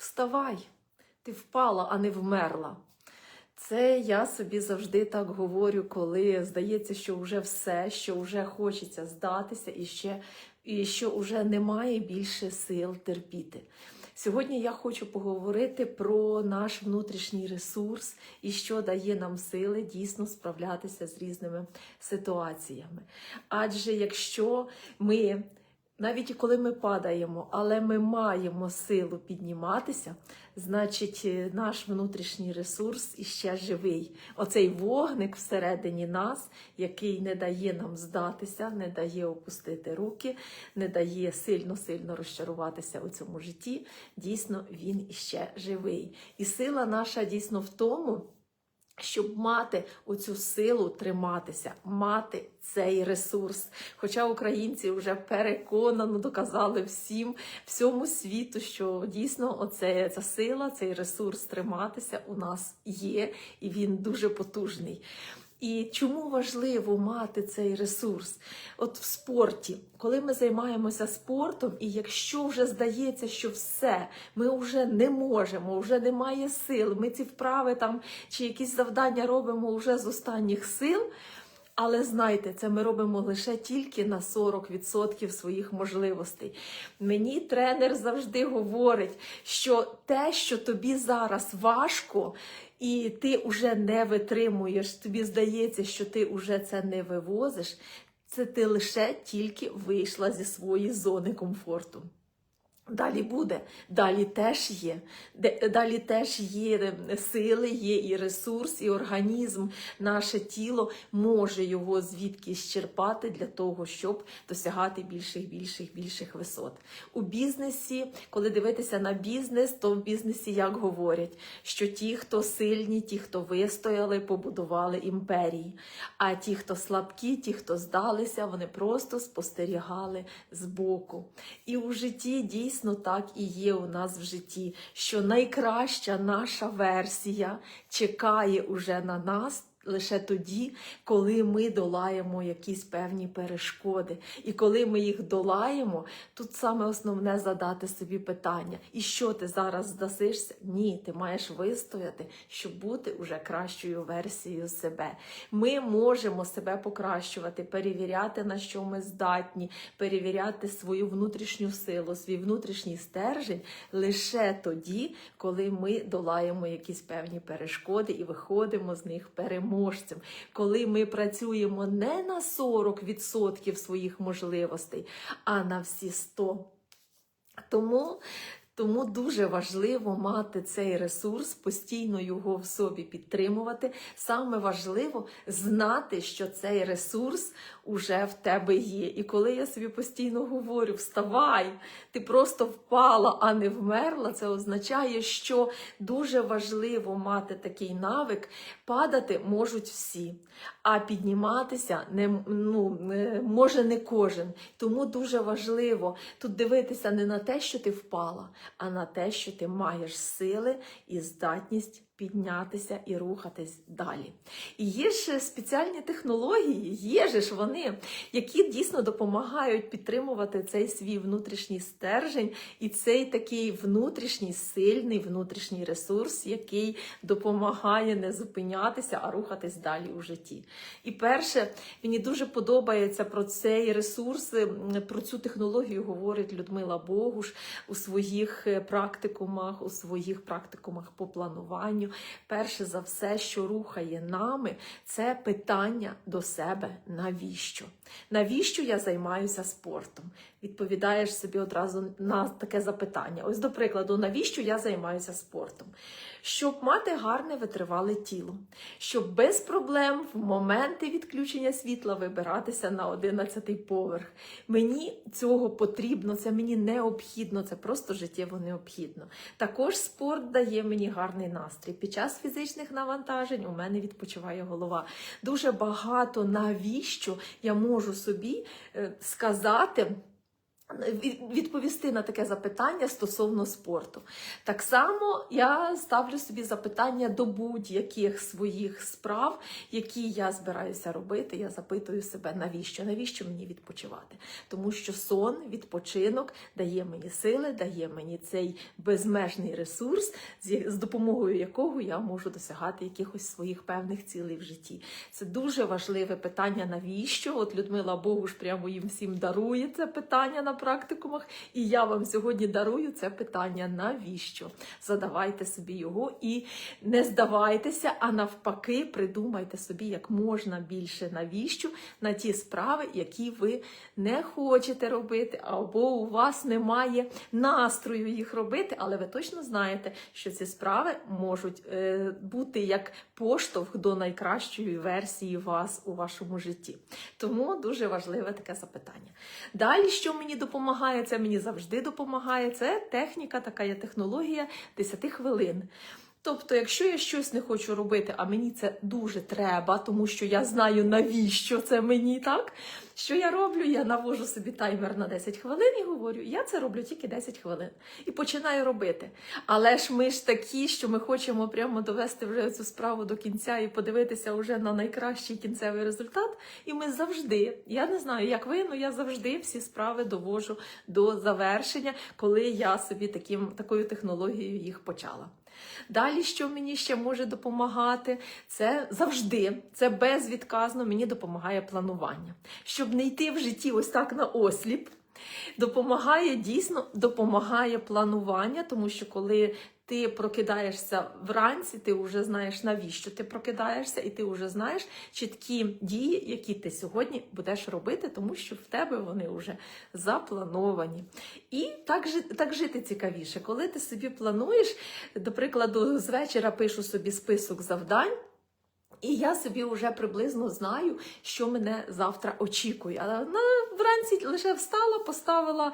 Вставай, ти впала, а не вмерла. Це я собі завжди так говорю, коли здається, що вже все, що вже хочеться здатися, і ще і що вже немає більше сил терпіти. Сьогодні я хочу поговорити про наш внутрішній ресурс і що дає нам сили дійсно справлятися з різними ситуаціями. Адже якщо ми навіть коли ми падаємо, але ми маємо силу підніматися, значить е, наш внутрішній ресурс іще живий. Оцей вогник всередині нас, який не дає нам здатися, не дає опустити руки, не дає сильно-сильно розчаруватися у цьому житті. Дійсно, він іще живий. І сила наша дійсно в тому щоб мати оцю силу триматися, мати цей ресурс. Хоча українці вже переконано доказали всім, всьому світу, що дійсно оце, ця сила, цей ресурс триматися у нас є, і він дуже потужний. І чому важливо мати цей ресурс? От в спорті, коли ми займаємося спортом, і якщо вже здається, що все, ми вже не можемо, вже немає сил, ми ці вправи там чи якісь завдання робимо вже з останніх сил. Але знайте, це ми робимо лише тільки на 40% своїх можливостей. Мені тренер завжди говорить, що те, що тобі зараз важко, і ти вже не витримуєш, тобі здається, що ти вже це не вивозиш, це ти лише тільки вийшла зі своєї зони комфорту. Далі буде, далі теж є. Далі теж є сили, є і ресурс, і організм, наше тіло може його звідкись черпати для того, щоб досягати більших, більших, більших висот. У бізнесі, коли дивитися на бізнес, то в бізнесі як говорять, що ті, хто сильні, ті, хто вистояли, побудували імперії. А ті, хто слабкі, ті, хто здалися, вони просто спостерігали збоку. І у житті дійсно так і є у нас в житті, що найкраща наша версія чекає уже на нас. Лише тоді, коли ми долаємо якісь певні перешкоди. І коли ми їх долаємо, тут саме основне задати собі питання: і що ти зараз здасишся? Ні, ти маєш вистояти, щоб бути уже кращою версією себе. Ми можемо себе покращувати, перевіряти, на що ми здатні, перевіряти свою внутрішню силу, свій внутрішній стержень лише тоді, коли ми долаємо якісь певні перешкоди і виходимо з них переможцем. Коли ми працюємо не на 40% своїх можливостей, а на всі 100%. Тому, тому дуже важливо мати цей ресурс, постійно його в собі підтримувати. Саме важливо знати, що цей ресурс уже в тебе є. І коли я собі постійно говорю, вставай, ти просто впала, а не вмерла, це означає, що дуже важливо мати такий навик. Падати можуть всі, а підніматися не, ну, може не кожен. Тому дуже важливо тут дивитися не на те, що ти впала, а на те, що ти маєш сили і здатність піднятися і рухатись далі. І є ж спеціальні технології, є ж вони, які дійсно допомагають підтримувати цей свій внутрішній стержень і цей такий внутрішній сильний внутрішній ресурс, який допомагає не зупинятися, а рухатись далі у житті. І перше, мені дуже подобається про цей ресурс, про цю технологію говорить Людмила Богуш у своїх е, практикумах, у своїх практикумах по плануванню. Перше за все, що рухає нами, це питання до себе: навіщо? Навіщо я займаюся спортом? Відповідаєш собі одразу на таке запитання. Ось, до прикладу, навіщо я займаюся спортом? Щоб мати гарне витривале тіло, щоб без проблем в моменти відключення світла вибиратися на 11-й поверх. Мені цього потрібно, це мені необхідно, це просто життєво необхідно. Також спорт дає мені гарний настрій. Під час фізичних навантажень у мене відпочиває голова. Дуже багато навіщо я можу собі е, сказати. Від- відповісти на таке запитання стосовно спорту. Так само я ставлю собі запитання до будь-яких своїх справ, які я збираюся робити. Я запитую себе, навіщо? Навіщо мені відпочивати? Тому що сон, відпочинок дає мені сили, дає мені цей безмежний ресурс, з допомогою якого я можу досягати якихось своїх певних цілей в житті. Це дуже важливе питання, навіщо? От Людмила Богуш прямо їм всім дарує це питання практикумах. І я вам сьогодні дарую це питання, навіщо? Задавайте собі його і не здавайтеся, а навпаки, придумайте собі як можна більше навіщо на ті справи, які ви не хочете робити, або у вас немає настрою їх робити, але ви точно знаєте, що ці справи можуть е, бути як поштовх до найкращої версії вас у вашому житті. Тому дуже важливе таке запитання. Далі, що мені допомагає, це мені завжди допомагає. Це техніка, така є технологія 10 хвилин. Тобто, якщо я щось не хочу робити, а мені це дуже треба, тому що я знаю, навіщо це мені так. Що я роблю? Я навожу собі таймер на 10 хвилин і говорю, я це роблю тільки 10 хвилин. І починаю робити. Але ж ми ж такі, що ми хочемо прямо довести вже цю справу до кінця і подивитися вже на найкращий кінцевий результат. І ми завжди, я не знаю, як ви, але я завжди всі справи довожу до завершення, коли я собі таким, такою технологією їх почала. Далі, що мені ще може допомагати, це завжди, це безвідказно мені допомагає планування. Щоб не йти в житті ось так на осліп, допомагає дійсно допомагає планування, тому що коли ти прокидаєшся вранці, ти вже знаєш, навіщо ти прокидаєшся, і ти вже знаєш чіткі дії, які ти сьогодні будеш робити, тому що в тебе вони вже заплановані. І так, так жити цікавіше, коли ти собі плануєш, до прикладу, з вечора пишу собі список завдань. І я собі вже приблизно знаю, що мене завтра очікує. А на вранці лише встала, поставила,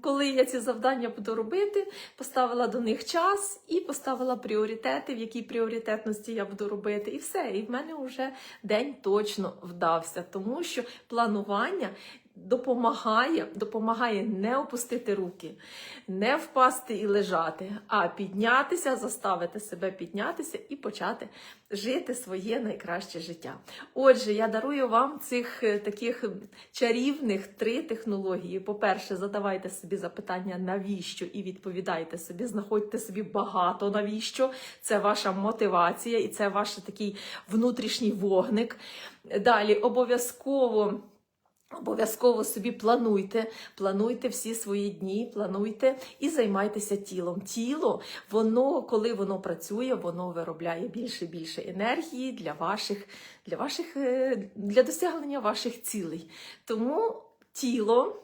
коли я ці завдання буду робити, поставила до них час і поставила пріоритети, в якій пріоритетності я буду робити, і все. І в мене вже день точно вдався, тому що планування. Допомагає, допомагає не опустити руки, не впасти і лежати, а піднятися, заставити себе піднятися і почати жити своє найкраще життя. Отже, я дарую вам цих е, таких чарівних три технології. По-перше, задавайте собі запитання, навіщо, і відповідайте собі, знаходьте собі багато навіщо. Це ваша мотивація і це ваш такий внутрішній вогник. Далі обов'язково. Обов'язково собі плануйте, плануйте всі свої дні, плануйте і займайтеся тілом. Тіло, воно, коли воно працює, воно виробляє більше і більше енергії для ваших, для ваших, е, для досягнення ваших цілей. Тому тіло.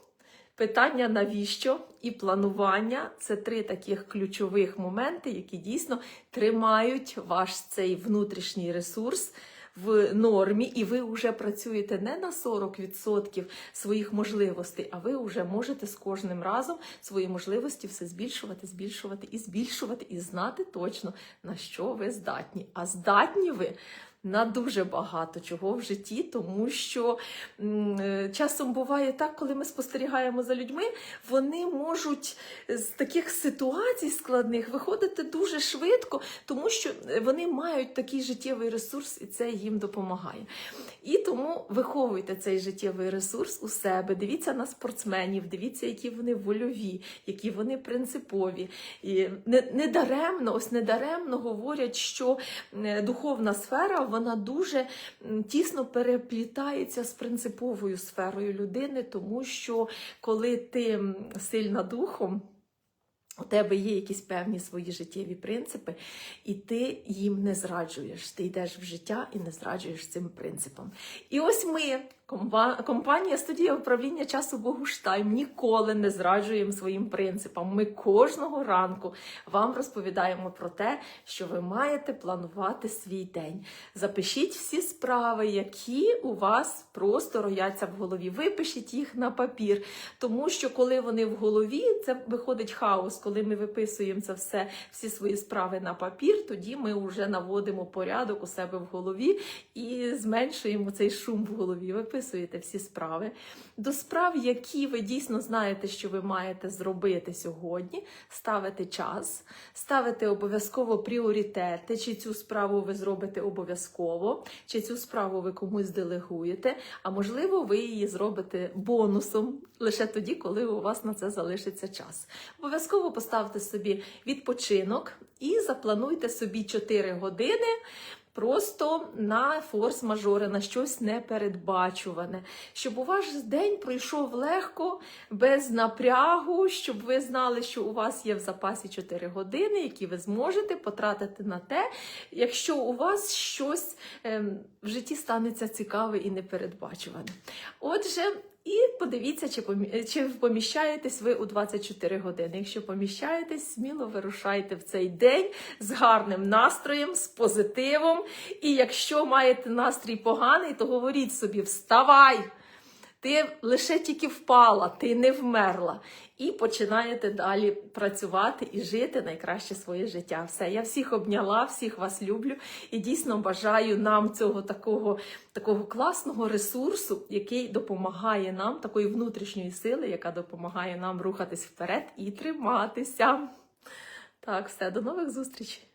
Питання навіщо і планування це три таких ключових моменти, які дійсно тримають ваш цей внутрішній ресурс в нормі, і ви вже працюєте не на 40% своїх можливостей, а ви вже можете з кожним разом свої можливості все збільшувати, збільшувати і збільшувати, і знати точно на що ви здатні. А здатні ви. На дуже багато чого в житті, тому що е, часом буває так, коли ми спостерігаємо за людьми, вони можуть з таких ситуацій складних виходити дуже швидко, тому що е, вони мають такий життєвий ресурс, і це їм допомагає. І тому виховуйте цей життєвий ресурс у себе. Дивіться на спортсменів, дивіться, які вони вольові, які вони принципові. І не, не даремно, ось не даремно говорять, що е, духовна сфера вона дуже тісно переплітається з принциповою сферою людини, тому що коли ти сильна духом. У тебе є якісь певні свої життєві принципи, і ти їм не зраджуєш. Ти йдеш в життя і не зраджуєш цим принципам. І ось ми, компанія студія управління часу Богуштайм, ніколи не зраджуємо своїм принципам. Ми кожного ранку вам розповідаємо про те, що ви маєте планувати свій день. Запишіть всі справи, які у вас просто рояться в голові. Випишіть їх на папір, тому що коли вони в голові, це виходить хаос. Коли ми виписуємо це все, всі свої справи на папір, тоді ми вже наводимо порядок у себе в голові і зменшуємо цей шум в голові. Ви дописуєте всі справи. До справ, які ви дійсно знаєте, що ви маєте зробити сьогодні, ставите час, ставите обов'язково пріоритети, чи цю справу ви зробите обов'язково, чи цю справу ви комусь делегуєте, а можливо, ви її зробите бонусом лише тоді, коли у вас на це залишиться час. Обов'язково поставте собі відпочинок і заплануйте собі 4 години. Просто на форс-мажори, на щось непередбачуване, щоб у ваш день пройшов легко, без напрягу, щоб ви знали, що у вас є в запасі 4 години, які ви зможете потратити на те, якщо у вас щось ем, в житті станеться цікаве і непередбачуване. Отже, і подивіться, чи поміщаєтесь ви у 24 години. Якщо поміщаєтесь, сміло вирушайте в цей день з гарним настроєм, з позитивом. І якщо маєте настрій поганий, то говоріть собі: вставай! Ти лише тільки впала, ти не вмерла. І починаєте далі працювати і жити найкраще своє життя. Все, я всіх обняла, всіх вас люблю і дійсно бажаю нам цього такого, такого класного ресурсу, який допомагає нам, такої внутрішньої сили, яка допомагає нам рухатись вперед і триматися. Так, все, до нових зустрічей!